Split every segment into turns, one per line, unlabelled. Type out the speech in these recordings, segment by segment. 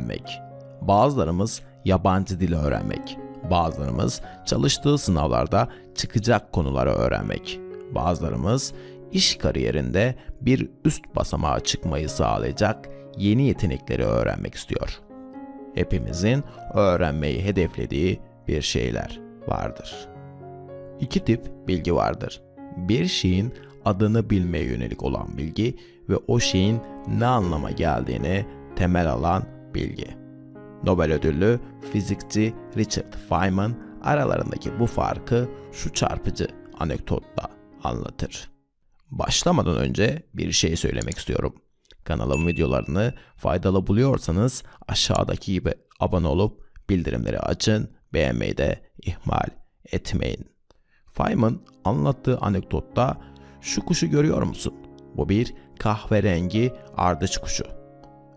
öğrenmek. Bazılarımız yabancı dili öğrenmek. Bazılarımız çalıştığı sınavlarda çıkacak konuları öğrenmek. Bazılarımız iş kariyerinde bir üst basamağa çıkmayı sağlayacak yeni yetenekleri öğrenmek istiyor. Hepimizin öğrenmeyi hedeflediği bir şeyler vardır. İki tip bilgi vardır. Bir şeyin adını bilmeye yönelik olan bilgi ve o şeyin ne anlama geldiğini temel alan bilgi. Nobel ödüllü fizikçi Richard Feynman aralarındaki bu farkı şu çarpıcı anekdotla anlatır. Başlamadan önce bir şey söylemek istiyorum. Kanalımın videolarını faydalı buluyorsanız aşağıdaki gibi abone olup bildirimleri açın, beğenmeyi de ihmal etmeyin. Feynman anlattığı anekdotta şu kuşu görüyor musun? Bu bir kahverengi ardıç kuşu.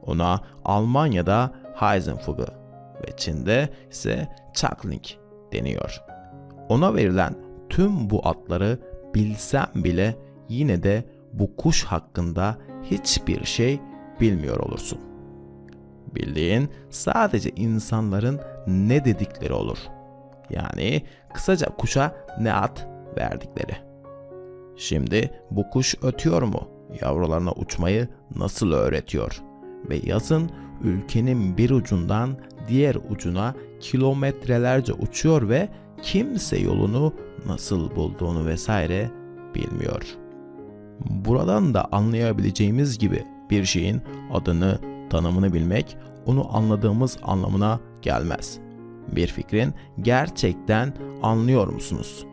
Ona Almanya'da Heisenvogel ve Çin'de ise Chakling deniyor. Ona verilen tüm bu adları bilsem bile yine de bu kuş hakkında hiçbir şey bilmiyor olursun. Bildiğin sadece insanların ne dedikleri olur. Yani kısaca kuşa ne ad verdikleri. Şimdi bu kuş ötüyor mu? Yavrularına uçmayı nasıl öğretiyor? Ve yazın ülkenin bir ucundan diğer ucuna kilometrelerce uçuyor ve kimse yolunu nasıl bulduğunu vesaire bilmiyor. Buradan da anlayabileceğimiz gibi bir şeyin adını, tanımını bilmek onu anladığımız anlamına gelmez. Bir fikrin gerçekten anlıyor musunuz?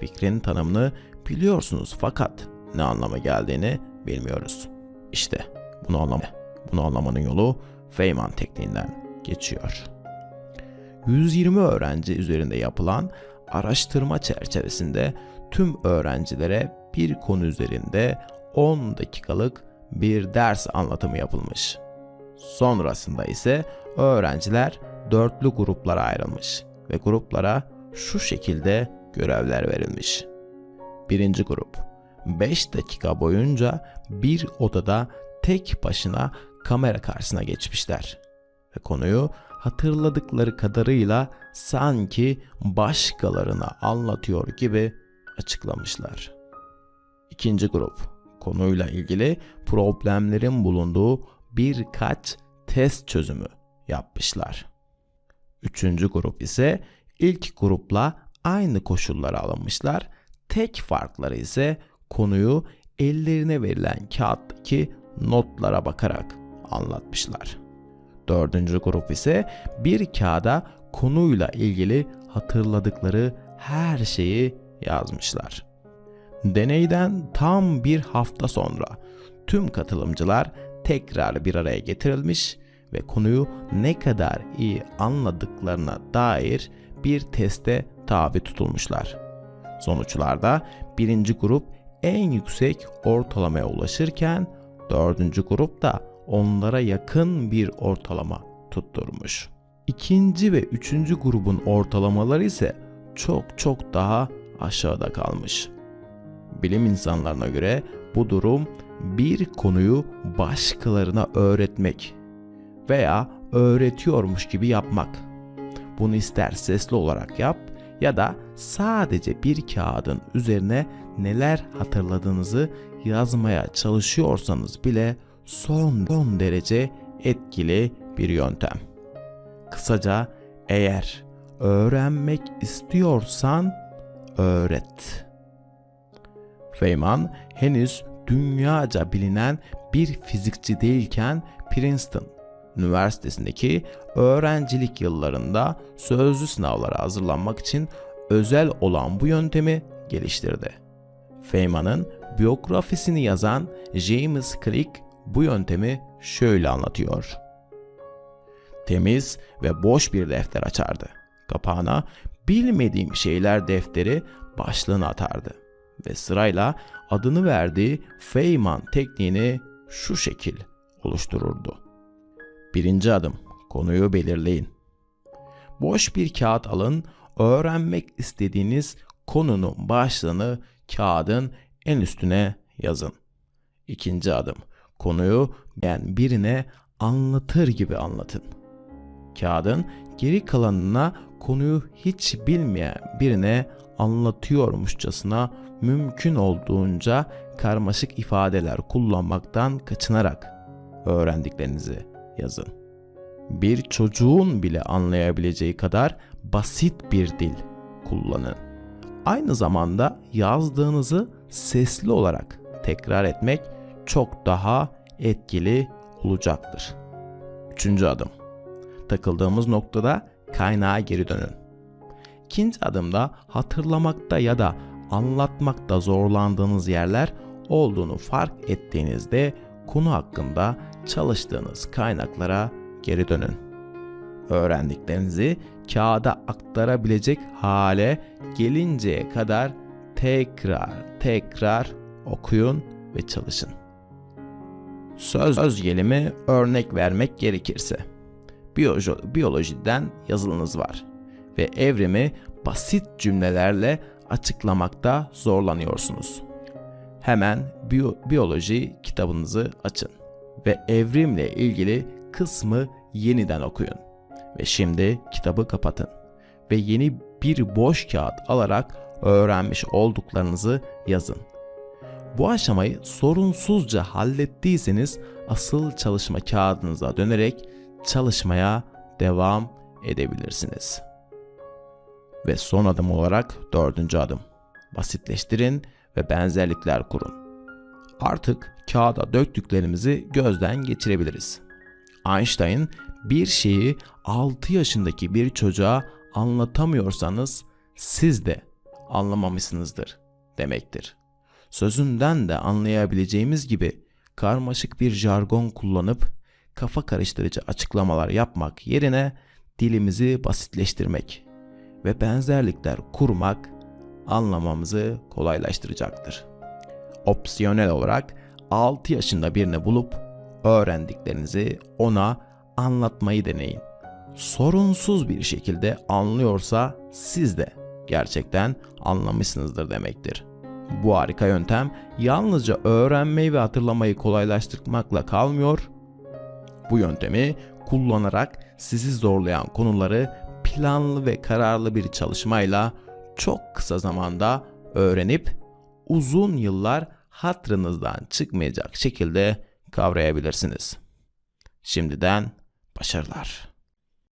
Fikrin tanımını biliyorsunuz fakat ne anlama geldiğini bilmiyoruz. İşte bunu anlama, bunu anlamanın yolu Feynman tekniğinden geçiyor. 120 öğrenci üzerinde yapılan araştırma çerçevesinde tüm öğrencilere bir konu üzerinde 10 dakikalık bir ders anlatımı yapılmış. Sonrasında ise öğrenciler dörtlü gruplara ayrılmış ve gruplara şu şekilde görevler verilmiş. Birinci grup 5 dakika boyunca bir odada tek başına kamera karşısına geçmişler ve konuyu hatırladıkları kadarıyla sanki başkalarına anlatıyor gibi açıklamışlar. İkinci grup konuyla ilgili problemlerin bulunduğu birkaç test çözümü yapmışlar. Üçüncü grup ise ilk grupla aynı koşullara alınmışlar. Tek farkları ise konuyu ellerine verilen kağıttaki notlara bakarak anlatmışlar. Dördüncü grup ise bir kağıda konuyla ilgili hatırladıkları her şeyi yazmışlar. Deneyden tam bir hafta sonra tüm katılımcılar tekrar bir araya getirilmiş ve konuyu ne kadar iyi anladıklarına dair bir teste tabi tutulmuşlar. Sonuçlarda birinci grup en yüksek ortalamaya ulaşırken dördüncü grup da onlara yakın bir ortalama tutturmuş. İkinci ve üçüncü grubun ortalamaları ise çok çok daha aşağıda kalmış. Bilim insanlarına göre bu durum bir konuyu başkalarına öğretmek veya öğretiyormuş gibi yapmak. Bunu ister sesli olarak yap ya da sadece bir kağıdın üzerine neler hatırladığınızı yazmaya çalışıyorsanız bile son, son derece etkili bir yöntem. Kısaca eğer öğrenmek istiyorsan öğret. Feynman henüz dünyaca bilinen bir fizikçi değilken Princeton Üniversitesi'ndeki öğrencilik yıllarında sözlü sınavlara hazırlanmak için özel olan bu yöntemi geliştirdi. Feynman'ın biyografisini yazan James Cleek bu yöntemi şöyle anlatıyor. Temiz ve boş bir defter açardı. Kapağına bilmediğim şeyler defteri başlığını atardı ve sırayla adını verdiği Feynman tekniğini şu şekil oluştururdu. Birinci adım, konuyu belirleyin. Boş bir kağıt alın, öğrenmek istediğiniz konunun başlığını kağıdın en üstüne yazın. İkinci adım, konuyu yani birine anlatır gibi anlatın. kağıdın geri kalanına konuyu hiç bilmeyen birine anlatıyormuşçasına mümkün olduğunca karmaşık ifadeler kullanmaktan kaçınarak öğrendiklerinizi yazın. Bir çocuğun bile anlayabileceği kadar basit bir dil kullanın. Aynı zamanda yazdığınızı sesli olarak tekrar etmek çok daha etkili olacaktır. Üçüncü adım. Takıldığımız noktada kaynağa geri dönün. İkinci adımda hatırlamakta ya da anlatmakta zorlandığınız yerler olduğunu fark ettiğinizde konu hakkında çalıştığınız kaynaklara geri dönün. Öğrendiklerinizi kağıda aktarabilecek hale gelinceye kadar tekrar tekrar okuyun ve çalışın. Söz, söz gelimi örnek vermek gerekirse. Biyoloji, biyolojiden yazılınız var ve evrimi basit cümlelerle açıklamakta zorlanıyorsunuz. Hemen biyo, biyoloji kitabınızı açın ve evrimle ilgili kısmı yeniden okuyun. Ve şimdi kitabı kapatın ve yeni bir boş kağıt alarak öğrenmiş olduklarınızı yazın. Bu aşamayı sorunsuzca hallettiyseniz asıl çalışma kağıdınıza dönerek çalışmaya devam edebilirsiniz. Ve son adım olarak dördüncü adım. Basitleştirin ve benzerlikler kurun. Artık kağıda döktüklerimizi gözden geçirebiliriz. Einstein bir şeyi 6 yaşındaki bir çocuğa anlatamıyorsanız siz de anlamamışsınızdır demektir. Sözünden de anlayabileceğimiz gibi karmaşık bir jargon kullanıp kafa karıştırıcı açıklamalar yapmak yerine dilimizi basitleştirmek ve benzerlikler kurmak anlamamızı kolaylaştıracaktır. Opsiyonel olarak 6 yaşında birini bulup öğrendiklerinizi ona anlatmayı deneyin. Sorunsuz bir şekilde anlıyorsa siz de gerçekten anlamışsınızdır demektir. Bu harika yöntem yalnızca öğrenmeyi ve hatırlamayı kolaylaştırmakla kalmıyor. Bu yöntemi kullanarak sizi zorlayan konuları planlı ve kararlı bir çalışmayla çok kısa zamanda öğrenip uzun yıllar hatırınızdan çıkmayacak şekilde kavrayabilirsiniz. Şimdiden başarılar.